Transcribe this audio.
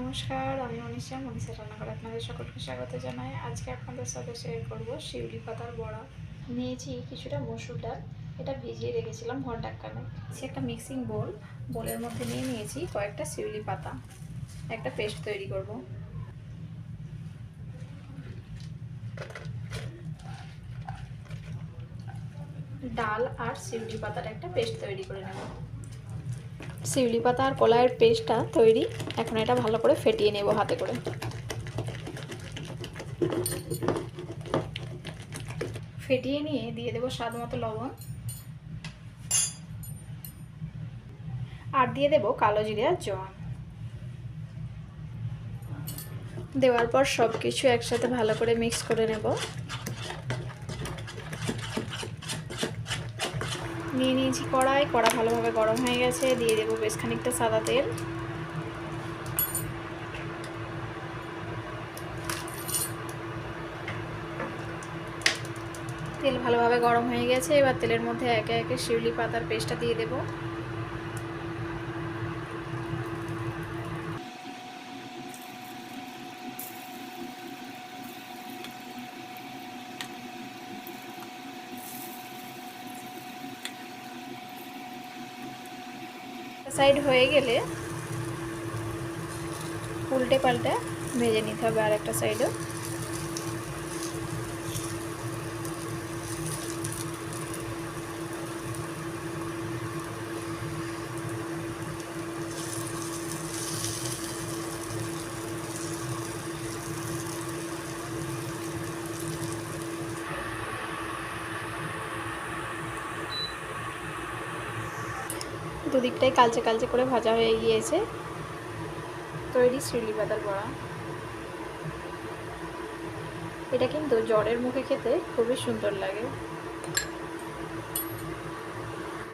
নমস্কার, আমি মনীষা মনীষা রান্নাঘর আপনাদের সকলকে স্বাগত জানাই। আজকে আপনাদের সাথে শেয়ার করব শিউলি পাতার বড়া। নিয়েছি কিছুটা মসুর ডাল, এটা ভিজিয়ে রেখেছিলাম ঘন্টাখানে সে একটা মিক্সিং বোল বোলের মধ্যে নিয়ে নিয়েছি কয়েকটা শিউলি পাতা। একটা পেস্ট তৈরি করব। ডাল আর শিউলি পাতার একটা পেস্ট তৈরি করে নেব। শিউলি পাতা আর কলাইয়ের পেস্টটা তৈরি। এখন এটা ভালো করে ফেটিয়ে নেব হাতে করে। ফেটিয়ে নিয়ে দিয়ে দেবো স্বাদ মতো লবণ। আর দিয়ে দেবো কালো জিরে আর জোয়ান দেওয়ার পর সব কিছু একসাথে ভালো করে মিক্স করে নেব। নিয়ে নিয়েছি কড়াই, কড়া ভালোভাবে গরম হয়ে গেছে, দিয়ে দেবো বেশ খানিকটা সাদা তেল। তেল ভালোভাবে গরম হয়ে গেছে, এবার তেলের মধ্যে একে একে শিউলি পাতার পেস্টটা দিয়ে দেবো। সাইড হয়ে গেলে উল্টে পাল্টে ভেজে নিতে হবে আর একটা সাইডও দুদিকটাই কালচে কালচে করে ভাজা হয়ে গিয়েছে। তৈরি শিউলি পাতার বড়া। এটা কিন্তু জ্বরের মুখে খেতে খুবই সুন্দর লাগে।